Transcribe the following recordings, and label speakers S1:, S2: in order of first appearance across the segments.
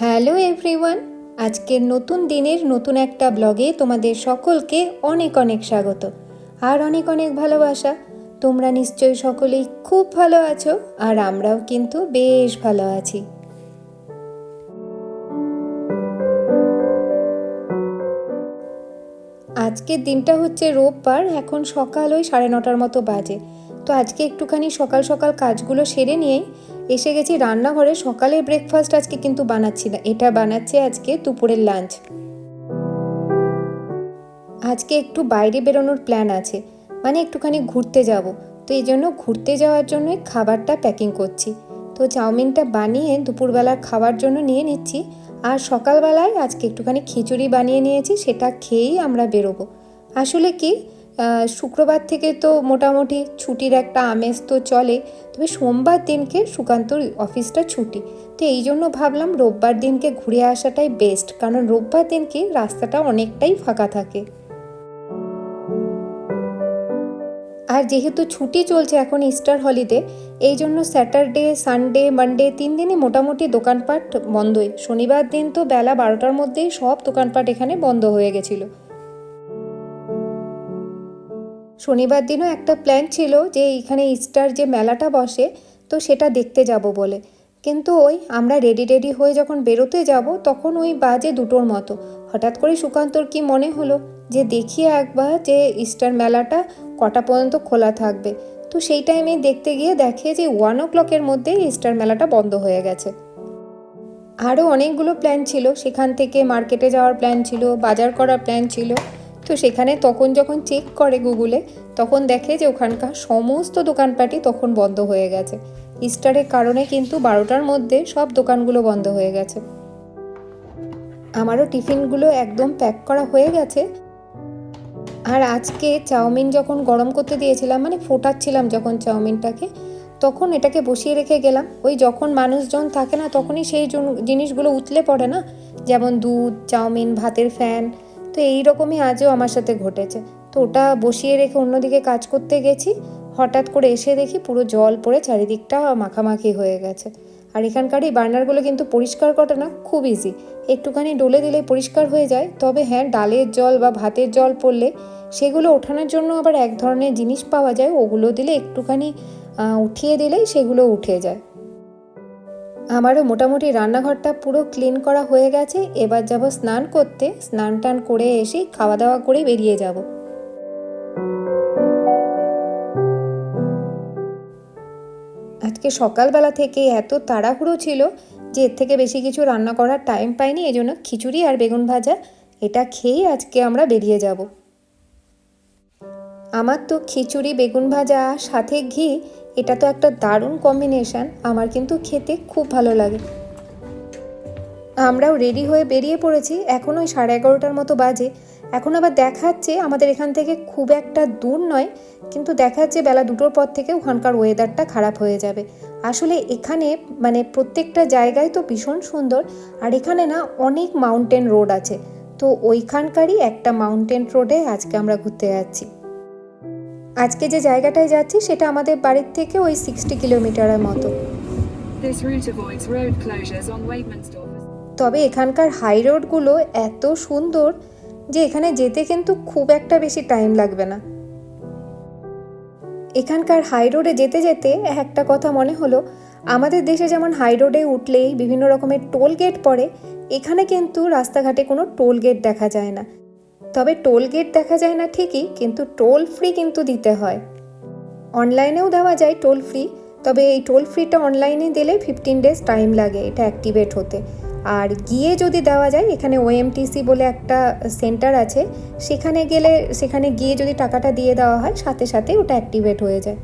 S1: Hello everyone, আজকের নতুন দিনের নতুন একটা ব্লগে তোমাদের সকলকে অনেক অনেক স্বাগত আর অনেক অনেক ভালোবাসা। তোমরা নিশ্চয়ই সকলেই খুব ভালো আছো আর আমরাও কিন্তু বেশ ভালো আছি। আজকের দিনটা হচ্ছে রোববার, এখন সকাল ওই সাড়ে নটার মতো বাজে। তো আজকে একটুখানি সকাল সকাল কাজগুলো সেরে নিয়েই এসে গেছি রান্নাঘরে। সকালের ব্রেকফাস্ট আজকে কিন্তু বানাচ্ছি না, এটা বানাচ্ছে আজকে দুপুরের লাঞ্চ আজকে একটু বাইরে বেরোনোর প্ল্যান আছে মানে একটুখানি ঘুরতে যাব। তো এই জন্য ঘুরতে যাওয়ার জন্যই খাবারটা প্যাকিং করছি। তো চাউমিনটা বানিয়ে দুপুরবেলার খাওয়ার জন্য নিয়ে নিচ্ছি। আর সকালবেলায় আজকে একটুখানি খিচুড়ি বানিয়ে নিয়েছি, সেটা খেয়েই আমরা বেরোবো। আসলে কি শুক্রবার থেকে তো মোটামুটি ছুটির একটা আমেজ তো চলে, তবে সোমবার দিনকে সুকান্তর অফিসটা ছুটি। তো এই জন্য ভাবলাম রোববার দিনকে ঘুরে আসাটাই বেস্ট কারণ রোববার দিনকে রাস্তাটা অনেকটাই ফাঁকা থাকে। আর যেহেতু ছুটি চলছে এখন ইস্টার হলিডে এই জন্য স্যাটারডে সানডে মানডে তিন দিনই মোটামুটি দোকানপাট বন্ধই। শনিবার দিন তো বেলা বারোটার মধ্যেই সব দোকানপাট এখানে বন্ধ হয়ে গেছিল। শনিবার দিনও একটা প্ল্যান ছিল যে এইখানে ইস্টার যে মেলাটা বসে, তো সেটা দেখতে যাব বলে। কিন্তু ওই আমরা রেডি রেডি হয়ে যখন বেরোতে যাব, তখন ওই বাজে দুটোর মতো। হঠাৎ করে সুকান্তর কি মনে হলো যে দেখি একবার যে ইস্টার মেলাটা কটা পর্যন্ত খোলা থাকবে? তো সেই টাইমে দেখতে গিয়ে দেখে যে ওয়ান ও ক্লকের মধ্যেই ইস্টার মেলাটা বন্ধ হয়ে গেছে। আরও অনেকগুলো প্ল্যান ছিল। সেখান থেকে মার্কেটে যাওয়ার প্ল্যান ছিল, বাজার করার প্ল্যান ছিল। তো সেখানে তখন যখন চেক করে গুগলে তখন দেখে যে ওখানকার সমস্ত দোকানপাটই তখন বন্ধ হয়ে গেছে। ইস্টারের কারণে কিন্তু বারোটার মধ্যে সব দোকানগুলো বন্ধ হয়ে গেছে। আমারও টিফিনগুলো একদম প্যাক করা হয়ে গেছে। আর আজকে চাউমিন যখন গরম করতে দিয়েছিলাম মানে ফোটাচ্ছিলাম যখন চাউমিনটাকে, তখন এটাকে বসিয়ে রেখে গেলাম। ওই যখন মানুষজন থাকে না, তখনই সেই জিনিসগুলো উতলে পড়ে না? যেমন দুধ, চাউমিন, ভাতের ফ্যান তো এই রকমই আজও আমার সাথে ঘটেছে। তো ওটা বসিয়ে রেখে অন্যদিকে কাজ করতে গেছি। হঠাৎ করে এসে দেখি পুরো জল পড়ে চারিদিকটা মাখামাখি হয়ে গেছে। আর এখানকার এই বার্নারগুলো কিন্তু পরিষ্কার করা না, খুব ইজি একটুখানি ডলে দিলে পরিষ্কার হয়ে যায়। তবে হ্যাঁ ডালের জল বা ভাতের জল পড়লে সেগুলো ওঠানোর জন্য আবার এক ধরনের জিনিস পাওয়া যায়। ওগুলো দিলে একটুখানি উঠিয়ে দিলেই সেগুলো উঠে যায়। আমারও মোটামুটি রান্নাঘরটা পুরো ক্লিন করা হয়ে গেছে, এবার যাব স্নান করতে। স্নান টান করে এসে খাওয়া দাওয়া করে বেরিয়ে যাব। আজকে সকালবেলা থেকে এত তাড়াহুড়ো ছিল যে এর থেকে বেশি কিছু রান্না করার টাইম পাইনি, এজন্য খিচুড়ি আর বেগুন ভাজা, এটা খেয়েই আজকে আমরা বেরিয়ে যাব। আমার তো খিচুড়ি, বেগুন ভাজা, সাথে ঘি এটা তো একটা দারুণ কম্বিনেশন আমার কিন্তু খেতে খুব ভালো লাগে। আমরাও রেডি হয়ে বেরিয়ে পড়েছি, এখন ওই সাড়ে এগারোটার মতো বাজে। এখন আবার দেখাচ্ছে আমাদের এখান থেকে খুব একটা দূর নয়, কিন্তু দেখাচ্ছে বেলা দুটোর পর থেকে ওখানকার ওয়েদারটা খারাপ হয়ে যাবে। আসলে এখানে মানে প্রত্যেকটা জায়গায় তো ভীষণ সুন্দর, আর এখানে না অনেক মাউন্টেন রোড আছে। তো ওইখানকারই একটা মাউন্টেন রোডে আজকে আমরা ঘুরতে যাচ্ছি। আজকে যে জায়গাটায় যাচ্ছি সেটা আমাদের বাড়ির থেকে ওই সিক্সটি কিলোমিটারের মতো. তবে এখানকার হাই রোডগুলো এত সুন্দর যে এখানে যেতে কিন্তু খুব একটা বেশি টাইম লাগবে না। এখানকার হাই রোডে যেতে যেতে একটা কথা মনে হলো আমাদের দেশে যেমন হাই রোডে উঠলেই বিভিন্ন রকমের টোল গেট পড়ে এখানে কিন্তু রাস্তাঘাটে কোনো টোল গেট দেখা যায় না। তবে টোল গেট দেখা যায় না ঠিকই, কিন্তু টোল ফ্রি কিন্তু দিতে হয়। অনলাইনেও দেওয়া যায় টোল ফ্রি, তবে এই টোল ফ্রিটা অনলাইনে দিলে ফিফটিন ডেজ টাইম লাগে, এটা অ্যাক্টিভেট হতে। আর গিয়ে যদি দেওয়া যায়, এখানে ওএমটিসি বলে একটা সেন্টার আছে, সেখানে গেলে, সেখানে গিয়ে যদি টাকাটা দিয়ে দেওয়া হয়, সাথে সাথে ওটা অ্যাক্টিভেট হয়ে যায়।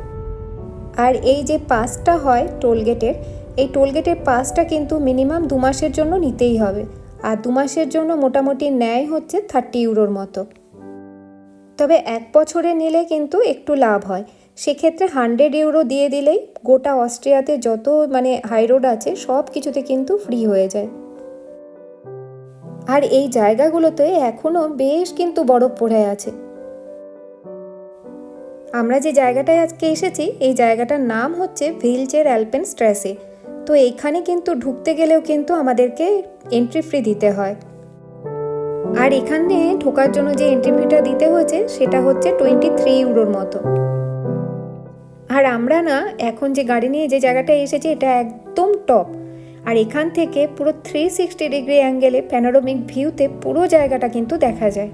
S1: আর এই যে পাসটা হয় টোল গেটের, এই টোল গেটের পাসটা কিন্তু মিনিমাম দু মাসের জন্য নিতেই হবে। আর দু মাসের জন্য মোটামুটি ন্যায় হচ্ছে থার্টি ইউরোর মতো। তবে এক বছরে নিলে কিন্তু একটু লাভ হয়। সেক্ষেত্রে হান্ড্রেড ইউরো দিয়ে দিলেই গোটা অস্ট্রিয়াতে যত মানে হাই রোড আছে সব কিছুতে কিন্তু ফ্রি হয়ে যায়। আর এই জায়গাগুলোতে এখনও বেশ কিন্তু বরফ পড়ে আছে। আমরা যে জায়গাটায় আজকে এসেছি, এই জায়গাটার নাম হচ্ছে ভিলচের অ্যালপেন স্ট্রেসে তো এইখানে কিন্তু ঢুকতে গেলেও কিন্তু আমাদেরকে এন্ট্রি ফ্রি দিতে হয়। আর এখানে ঢোকার জন্য যে এন্ট্রি ফিটা দিতে হয়েছে, সেটা হচ্ছে টোয়েন্টি থ্রি ইউরোর মতো। আর আমরা না, এখন যে গাড়ি নিয়ে যে জায়গাটায় এসেছি, এটা একদম টপ আর এখান থেকে পুরো থ্রি সিক্সটি ডিগ্রি অ্যাঙ্গেলে প্যানোরামিক ভিউতে পুরো জায়গাটা কিন্তু দেখা যায়।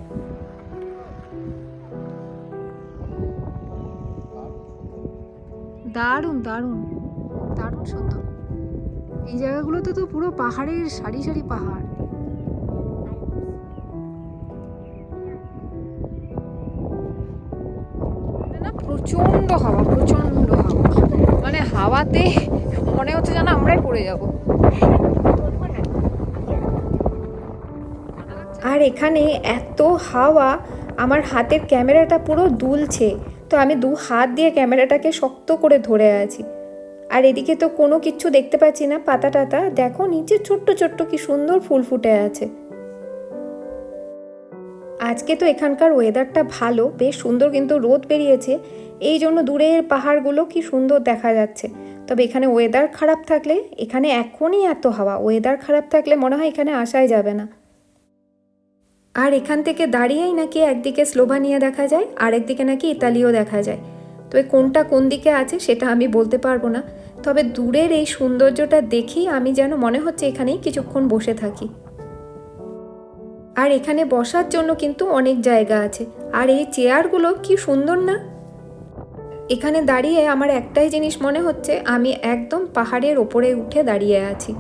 S1: দারুণ দারুণ। দারুণ সুন্দর। এই জায়গাগুলোতে তো পুরো পাহাড়ের সারি সারি পাহাড়। না প্রচণ্ড হাওয়া প্রচণ্ড হাওয়া। মানে হাওয়াতে মনে হচ্ছে যেন আমরাই পড়ে যাব। আর এখানে এত হাওয়া আমার হাতের ক্যামেরাটা পুরো দুলছে। তো আমি দু হাত দিয়ে ক্যামেরাটাকে শক্ত করে ধরে আছি। আর এদিকে তো কোনো কিচ্ছু দেখতে পাচ্ছি না, পাতা টাতা। দেখো নিচে ছোট্ট ছোট্ট কি সুন্দর ফুল ফুটে আছে। আজকে তো এখানকার ওয়েদারটা ভালো, বেশ সুন্দর কিন্তু রোদ বেরিয়েছে। এই জন্য দূরের পাহাড়গুলো কি সুন্দর দেখা যাচ্ছে। তবে এখানে ওয়েদার খারাপ থাকলে, এখানে এখনই এত হাওয়া। ওয়েদার খারাপ থাকলে মনে হয় এখানে আসাই যাবে না। আর এখান থেকে দাঁড়িয়েই নাকি একদিকে স্লোভানিয়া দেখা যায় আর একদিকে নাকি ইতালিও দেখা যায়। তো এই কোনটা কোন দিকে আছে সেটা আমি বলতে পারব না। তবে দূরের এই সৌন্দর্যটা দেখি আমি যেন মনে হচ্ছে এখানেই কিছুক্ষণ বসে থাকি। আর এখানে বসার জন্য কিন্তু অনেক জায়গা আছে। আর এই চেয়ারগুলো কি সুন্দর না? এখানে দাঁড়িয়ে আমার একটাই জিনিস মনে হচ্ছে, আমি একদম পাহাড়ের ওপরে উঠে দাঁড়িয়ে আছি।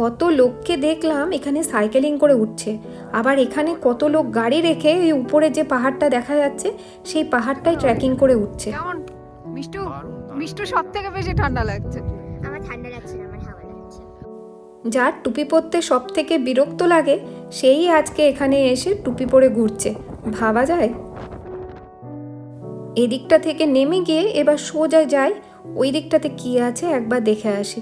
S1: কত লোককে দেখলাম এখানে সাইকেলিং করে উঠছে। আবার এখানে কত লোক গাড়ি রেখে এই উপরে যে পাহাড়টা দেখা যাচ্ছে সেই পাহাড়টাই ট্রেকিং করে উঠছে।
S2: কেমন? মিষ্টু মিষ্টু সব থেকে বেশি ঠান্ডা লাগছে।
S3: আমার ঠান্ডা লাগছে আমার হাওয়া লাগছে।
S1: যার টুপি পরতে সব থেকে বিরক্ত লাগে সেই আজকে এখানে এসে টুপি পরে ঘুরছে। ভাবা যায়? এদিকটা থেকে নেমে গিয়ে এবার সোজা যায় ওই দিকটাতে কি আছে একবার দেখে আসি।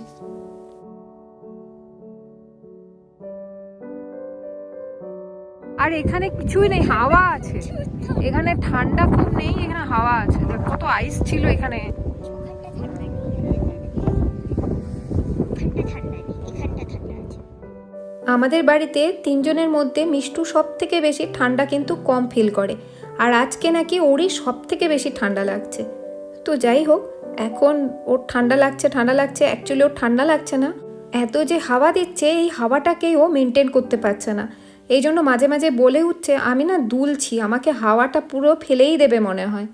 S2: আর এখানে কিছুই নেই, হাওয়া আছে। এখানে ঠান্ডা খুব নেই, এখানে হাওয়া আছে। কত আইস ছিল এখানে।
S1: আমাদের বাড়িতে তিনজনের মধ্যে মিষ্টু সব থেকে বেশি ঠান্ডা কিন্তু কম ফিল করে। আর আজকে নাকি ওরই সব থেকে বেশি ঠান্ডা লাগছে। তো যাই হোক, এখন ওর ঠান্ডা লাগছে ঠান্ডা লাগছে অ্যাকচুয়ালি ওর ঠান্ডা লাগছে না। এত যে হাওয়া দিচ্ছে, এই হাওয়াটাকেই ও মেনটেন করতে পারছে না। এই জন্য মাঝে মাঝে বলে উঠছে, আমি না দুলছি, আমাকে হাওয়াটা পুরো ফেলেই দেবে মনে হয়।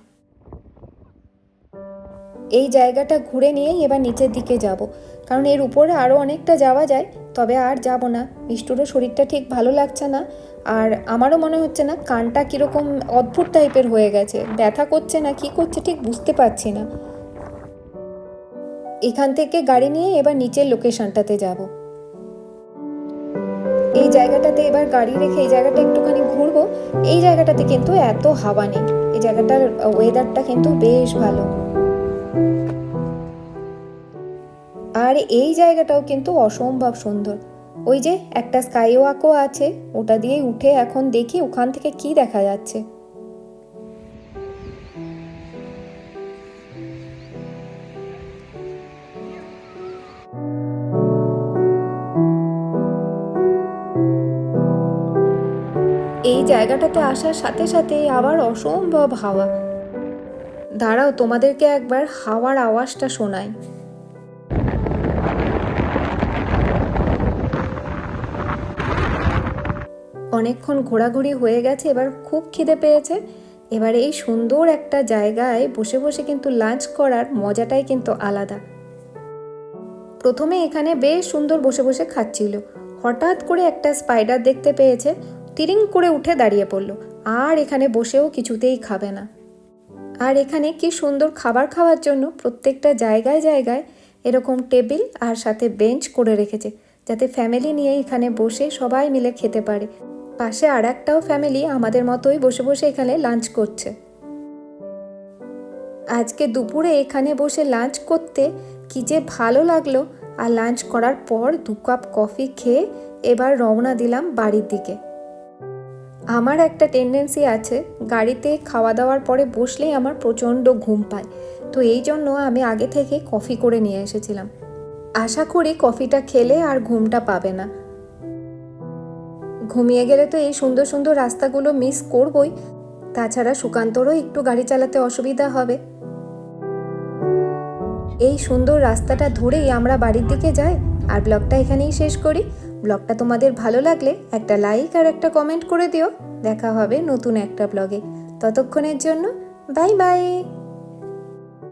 S1: এই জায়গাটা ঘুরে নিয়েই এবার নিচের দিকে যাব। কারণ এর উপরে আরও অনেকটা যাওয়া যায়, তবে আর যাব না। মিষ্টুরও শরীরটা ঠিক ভালো লাগছে না, আর আমারও মনে হচ্ছে না কানটা কীরকম অদ্ভুত টাইপের হয়ে গেছে। ব্যথা করছে না, কি করছে ঠিক বুঝতে পারছি না। এখান থেকে গাড়ি নিয়ে এবার নিচের লোকেশনটাতে যাব। এই জায়গাটাতে এবার গাড়ি রেখে এই জায়গাটা একটুখানি ঘুরবো। এই জায়গাটাতে কিন্তু এত হাওয়া নেই। এই জায়গাটার ওয়েদারটা কিন্তু বেশ ভালো। আর এই জায়গাটাও কিন্তু অসম্ভব সুন্দর। ওই যে একটা স্কাই ওয়াকও আছে, ওটা দিয়ে উঠে এখন দেখি ওখান থেকে কি দেখা যাচ্ছে। এই জায়গাটাতে আসার সাথে সাথে আবার অসম্ভব হাওয়া। দাঁড়াও, তোমাদেরকে একবার হাওয়ার আওয়াজটা শোনাই। অনেকক্ষণ ঘোরাঘুরি হয়ে গেছে, এবার খুব খিদে পেয়েছে। এবার এই সুন্দর একটা জায়গায় বসে বসে কিন্তু লাঞ্চ করার মজাটাই কিন্তু আলাদা। প্রথমে এখানে বেশ সুন্দর বসে বসে খাচ্ছিল। হঠাৎ করে একটা স্পাইডার দেখতে পেয়েছে। তিরিং করে উঠে দাঁড়িয়ে পড়ল। আর এখানে বসেও কিছুতেই খাবে না। আর এখানে কি সুন্দর খাবার খাওয়ার জন্য প্রত্যেকটা জায়গায় জায়গায় এরকম টেবিল আর সাথে বেঞ্চ করে রেখেছে, যাতে ফ্যামিলি নিয়ে এখানে বসে সবাই মিলে খেতে পারে। পাশে আর একটাও ফ্যামিলি আমাদের মতোই বসে বসে এখানে লাঞ্চ করছে। আজকে দুপুরে এখানে বসে লাঞ্চ করতে কি যে ভালো লাগল। আর লাঞ্চ করার পর দু কাপ কফি খেয়ে এবার রওনা দিলাম বাড়ির দিকে। আমার একটা টেন্ডেন্সি আছে, গাড়িতে খাওয়া দাওয়ার পরে বসলেই আমার প্রচণ্ড ঘুম পায়। তো এই জন্য আমি আগে থেকে কফি করে নিয়ে এসেছিলাম। আশা করি কফিটা খেলে আর ঘুমটা পাবে না। ঘুমিয়ে গেলে তো এই সুন্দর সুন্দর রাস্তাগুলো মিস করবই। তাছাড়া সুকান্তরও একটু গাড়ি চালাতে অসুবিধা হবে। এই সুন্দর রাস্তাটা ধরেই আমরা বাড়ির দিকে যাই, আর ব্লগটা এখানেই শেষ করি। ব্লগটা তোমাদের ভালো লাগলে একটা লাইক আর একটা কমেন্ট করে দিও। দেখা হবে নতুন একটা ব্লগে। ততক্ষণের জন্য বাই বাই।